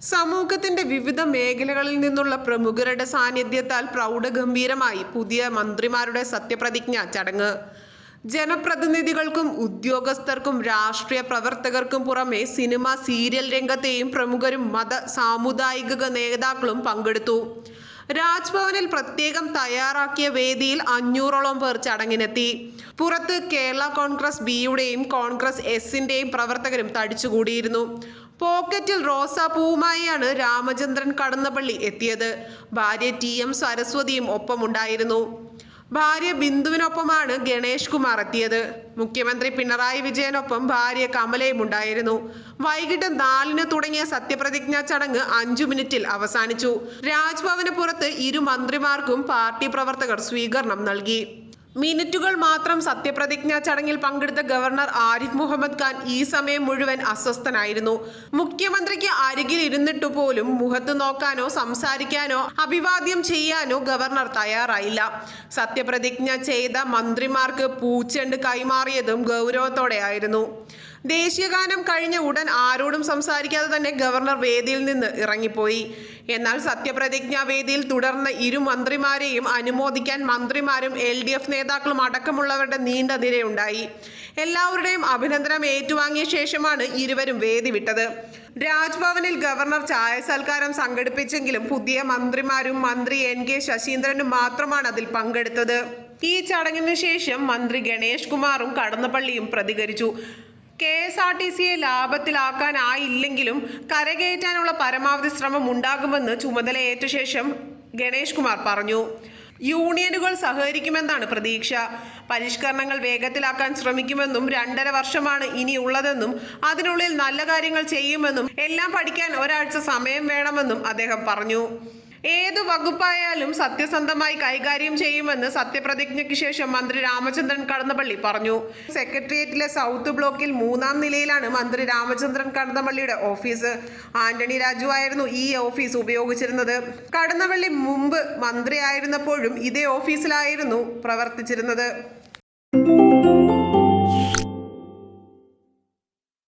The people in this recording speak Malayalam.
സമൂഹത്തിന്റെ വിവിധ മേഖലകളിൽ നിന്നുള്ള പ്രമുഖരുടെ സാന്നിധ്യത്താൽ പ്രൗഢഗംഭീരമായി പുതിയ മന്ത്രിമാരുടെ സത്യപ്രതിജ്ഞ ചടങ്ങ്. ജനപ്രതിനിധികൾക്കും ഉദ്യോഗസ്ഥർക്കും രാഷ്ട്രീയ പ്രവർത്തകർക്കും പുറമെ സിനിമ സീരിയൽ രംഗത്തെയും പ്രമുഖരും മത സാമുദായിക നേതാക്കളും പങ്കെടുത്തു. രാജ്ഭവനിൽ പ്രത്യേകം തയ്യാറാക്കിയ വേദിയിൽ അഞ്ഞൂറോളം പേർ ചടങ്ങിനെത്തി. പുറത്ത് കേരള കോൺഗ്രസ് ബിയുടെയും കോൺഗ്രസ് എസിന്റെയും പ്രവർത്തകരും തടിച്ചുകൂടിയിരുന്നു. പോക്കറ്റിൽ റോസാപ്പൂവുമായാണ് രാമചന്ദ്രൻ കടന്നപ്പള്ളി എത്തിയത്. ഭാര്യ ടി എം സരസ്വതിയും ഒപ്പമുണ്ടായിരുന്നു. ഭാര്യ ബിന്ദുവിനൊപ്പമാണ് ഗണേഷ് കുമാർ എത്തിയത്. മുഖ്യമന്ത്രി പിണറായി വിജയനൊപ്പം ഭാര്യ കമലയും ഉണ്ടായിരുന്നു. വൈകിട്ട് നാലിന് തുടങ്ങിയ സത്യപ്രതിജ്ഞാ ചടങ്ങ് അഞ്ചു മിനിറ്റിൽ അവസാനിച്ചു. രാജ്ഭവന് പുറത്ത് ഇരു മന്ത്രിമാർക്കും പാർട്ടി പ്രവർത്തകർ സ്വീകരണം നൽകി. മിനിറ്റുകൾ മാത്രം സത്യപ്രതിജ്ഞാ ചടങ്ങിൽ പങ്കെടുത്ത ഗവർണർ ആരിഫ് മുഹമ്മദ് ഖാൻ ഈ സമയം മുഴുവൻ അസ്വസ്ഥനായിരുന്നു. മുഖ്യമന്ത്രിക്ക് അരികിൽ ഇരുന്നിട്ടു പോലും മുഖത്ത് നോക്കാനോ സംസാരിക്കാനോ അഭിവാദ്യം ചെയ്യാനോ ഗവർണർ തയ്യാറായില്ല. സത്യപ്രതിജ്ഞ ചെയ്ത മന്ത്രിമാർക്ക് പൂച്ചെണ്ട് കൈമാറിയതും ഗൗരവത്തോടെയായിരുന്നു. ദേശീയഗാനം കഴിഞ്ഞ ഉടൻ ആരോടും സംസാരിക്കാതെ തന്നെ ഗവർണർ വേദിയിൽ നിന്ന് ഇറങ്ങിപ്പോയി. എന്നാൽ സത്യപ്രതിജ്ഞാ വേദിയിൽ തുടർന്ന് ഇരു മന്ത്രിമാരെയും അനുമോദിക്കാൻ മന്ത്രിമാരും എൽ ഡി എഫ് നേതാക്കളും അടക്കമുള്ളവരുടെ നീണ്ട നിരയുണ്ടായി. എല്ലാവരുടെയും അഭിനന്ദനം ഏറ്റുവാങ്ങിയ ശേഷമാണ് ഇരുവരും വേദി വിട്ടത്. രാജ്ഭവനിൽ ഗവർണർ ചായ സൽക്കാരം സംഘടിപ്പിച്ചെങ്കിലും പുതിയ മന്ത്രിമാരും മന്ത്രി എൻ കെ ശശീന്ദ്രനും മാത്രമാണ് അതിൽ പങ്കെടുത്തത്. ഈ ചടങ്ങിന് ശേഷം മന്ത്രി ഗണേഷ് കുമാറും കടന്നപ്പള്ളിയും പ്രതികരിച്ചു. കെ എസ് ആർ ടി സിയെ ലാഭത്തിലാക്കാനായില്ലെങ്കിലും കരകയറ്റാനുള്ള പരമാവധി ശ്രമം ഉണ്ടാകുമെന്ന് ചുമതലയേറ്റ ശേഷം ഗണേഷ് കുമാർ പറഞ്ഞു. യൂണിയനുകൾ സഹകരിക്കുമെന്നാണ് പ്രതീക്ഷ. പരിഷ്കരണങ്ങൾ വേഗത്തിലാക്കാൻ ശ്രമിക്കുമെന്നും രണ്ടര വർഷമാണ് ഇനിയുള്ളതെന്നും അതിനുള്ളിൽ നല്ല കാര്യങ്ങൾ ചെയ്യുമെന്നും എല്ലാം പഠിക്കാൻ ഒരാഴ്ച സമയം വേണമെന്നും അദ്ദേഹം പറഞ്ഞു. ഏതു വകുപ്പായാലും സത്യസന്ധമായി കൈകാര്യം ചെയ്യുമെന്ന് സത്യപ്രതിജ്ഞയ്ക്ക് ശേഷം മന്ത്രി രാമചന്ദ്രൻ കടന്നപ്പള്ളി പറഞ്ഞു. സെക്രട്ടേറിയറ്റിലെ സൗത്ത് ബ്ലോക്കിൽ മൂന്നാം നിലയിലാണ് മന്ത്രി രാമചന്ദ്രൻ കടന്നപ്പള്ളിയുടെ ഓഫീസ്. ആന്റണി രാജു ആയിരുന്നു ഈ ഓഫീസ് ഉപയോഗിച്ചിരുന്നത്. കടന്നപ്പള്ളി മുമ്പ് മന്ത്രിയായിരുന്നപ്പോഴും ഇതേ ഓഫീസിലായിരുന്നു പ്രവർത്തിച്ചിരുന്നത്.